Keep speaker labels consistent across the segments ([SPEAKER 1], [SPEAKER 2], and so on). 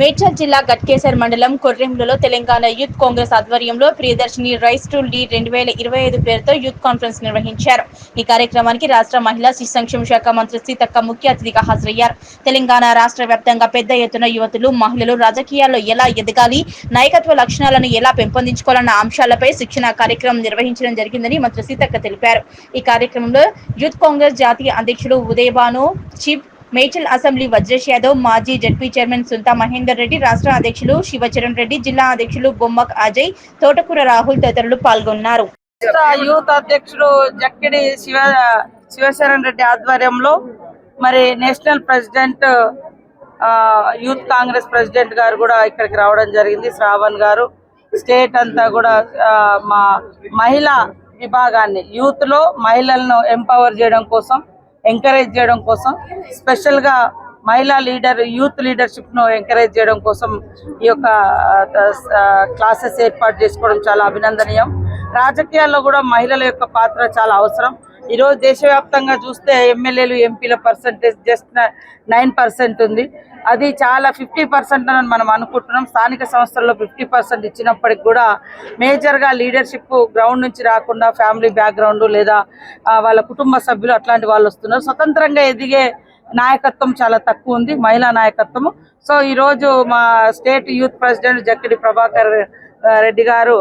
[SPEAKER 1] మేడ్చల్ జిల్లా గట్కేసర్ మండలం కొర్రెంలలో తెలంగాణ యూత్ కాంగ్రెస్ ఆధ్వర్యంలో ప్రియదర్శిని రైస్ టు లీడ్ రెండు వేల ఇరవై ఐదు పేరుతో యూత్ కాన్ఫరెన్స్ నిర్వహించారు. ఈ కార్యక్రమానికి రాష్ట్ర మహిళా శిశు సంక్షేమ శాఖ మంత్రి సీతక్క ముఖ్య అతిథిగా హాజరయ్యారు. తెలంగాణ రాష్ట్ర వ్యాప్తంగా పెద్ద ఎత్తున యువతులు మహిళలు రాజకీయాల్లో ఎలా ఎదగాలి నాయకత్వ లక్షణాలను ఎలా పెంపొందించుకోవాలన్న అంశాలపై శిక్షణ కార్యక్రమం నిర్వహించడం జరిగిందని మంత్రి సీతక్క తెలిపారు. ఈ కార్యక్రమంలో యూత్ కాంగ్రెస్ జాతీయ అధ్యక్షుడు ఉదయభాను చీఫ్ మేడ్చల్ అసెంబ్లీ వజ్రేష్ యాదవ్ మాజీ జడ్పీ చైర్మన్ సుంతా మహేందర్ రెడ్డి రాష్ట్ర అధ్యక్షులు శివచరణ్ రెడ్డి జిల్లా అధ్యక్షులు బొమ్మక్ అజయ్ తోటకూర రాహుల్ తదితరులు పాల్గొన్నారు.
[SPEAKER 2] యూత్ అధ్యక్షుడు జక్కిడి శివ శివశరణ్ రెడ్డి ఆధ్వర్యంలో మరి నేషనల్ ప్రెసిడెంట్ ఆ, యూత్ కాంగ్రెస్ ప్రెసిడెంట్ గారు కూడా ఇక్కడికి రావడం జరిగింది శ్రావణ్ గారు. స్టేట్ అంతా కూడా మా మహిళా విభాగాన్ని యూత్లో మహిళలను ఎంపవర్ చేయడం కోసం ఎంకరేజ్ చేయడం కోసం స్పెషల్గా మహిళా లీడర్ యూత్ లీడర్షిప్ను ఎంకరేజ్ చేయడం కోసం ఈ యొక్క క్లాసెస్ ఏర్పాటు చేసుకోవడం చాలా అభినందనీయం. రాజకీయాల్లో కూడా మహిళల యొక్క పాత్ర చాలా అవసరం. ఈరోజు దేశవ్యాప్తంగా చూస్తే ఎమ్మెల్యేలు ఎంపీల పర్సంటేజ్ జస్ట్ నైన్ పర్సెంట్ ఉంది. అది చాలా ఫిఫ్టీ పర్సెంట్ అని మనం అనుకుంటున్నాం. స్థానిక సంస్థల్లో ఫిఫ్టీ పర్సెంట్ ఇచ్చినప్పటికి కూడా మేజర్గా లీడర్షిప్ గ్రౌండ్ నుంచి రాకుండా ఫ్యామిలీ బ్యాక్గ్రౌండ్ లేదా వాళ్ళ కుటుంబ సభ్యులు అట్లాంటి వాళ్ళు వస్తున్నారు. స్వతంత్రంగా ఎదిగే నాయకత్వం చాలా తక్కువ ఉంది మహిళా నాయకత్వము. సో ఈరోజు మా state youth president Jakkidi Prabhakar Reddy గారు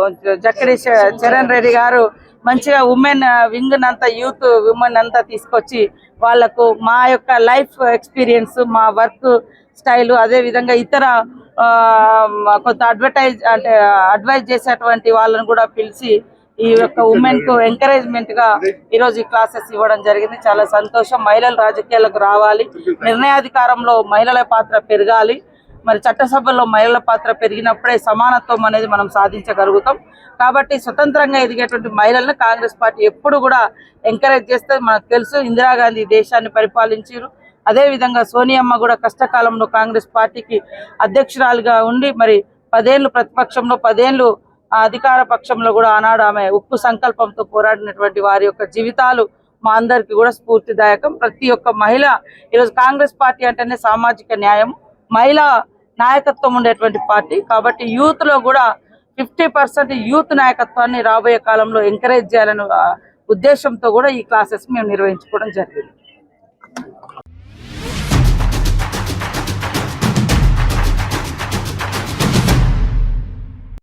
[SPEAKER 2] జక్కిడి చరణ్ రెడ్డి గారు మంచిగా ఉమెన్ వింగ్ అంతా యూత్ ఉమెన్ అంతా తీసుకొచ్చి వాళ్ళకు మా యొక్క లైఫ్ ఎక్స్పీరియన్స్ మా వర్క్ స్టైల్ అదే విధంగా ఇతర ఆ, కొంత అడ్వర్టైజ్ అంటే అడ్వైజ్ చేసేటువంటి వాళ్ళని కూడా పిలిచి ఈ యొక్క ఉమెన్కు ఎంకరేజ్మెంట్గా ఈ రోజు ఈ క్లాసెస్ ఇవ్వడం జరిగింది. చాలా సంతోషం. మహిళలు రాజకీయాలకు రావాలి. నిర్ణయాధికారంలో మహిళల పాత్ర పెరగాలి. మరి చట్టసభలో మహిళల పాత్ర పెరిగినప్పుడే సమానత్వం అనేది మనం సాధించగలుగుతాం. కాబట్టి స్వతంత్రంగా ఎదిగేటువంటి మహిళలను కాంగ్రెస్ పార్టీ ఎప్పుడు కూడా ఎంకరేజ్ చేస్తే మనకు తెలుసు ఇందిరాగాంధీ దేశాన్ని పరిపాలించారు. అదే విధంగా సోనియమ్మ కూడా కష్టకాలంలో కాంగ్రెస్ పార్టీకి అధ్యక్షురాలుగా ఉండి మరి పదేళ్ళు ప్రతిపక్షంలో పదేళ్ళు అధికార పక్షంలో కూడా ఆనాడు ఆమె ఉక్కు సంకల్పంతో పోరాడినటువంటి వారి యొక్క జీవితాలు మా అందరికి కూడా స్ఫూర్తిదాయకం. ప్రతి ఒక్క మహిళ ఈరోజు కాంగ్రెస్ పార్టీ అంటేనే సామాజిక న్యాయం. మహిళా నాయకత్వం ఉండేటువంటి పార్టీ. కాబట్టి యూత్లో కూడా ఫిఫ్టీ పర్సెంట్ యూత్ నాయకత్వాన్ని రాబోయే కాలంలో ఎంకరేజ్ చేయాలనే ఉద్దేశంతో కూడా ఈ క్లాసెస్ మేము నిర్వహించుకోవడం జరిగింది.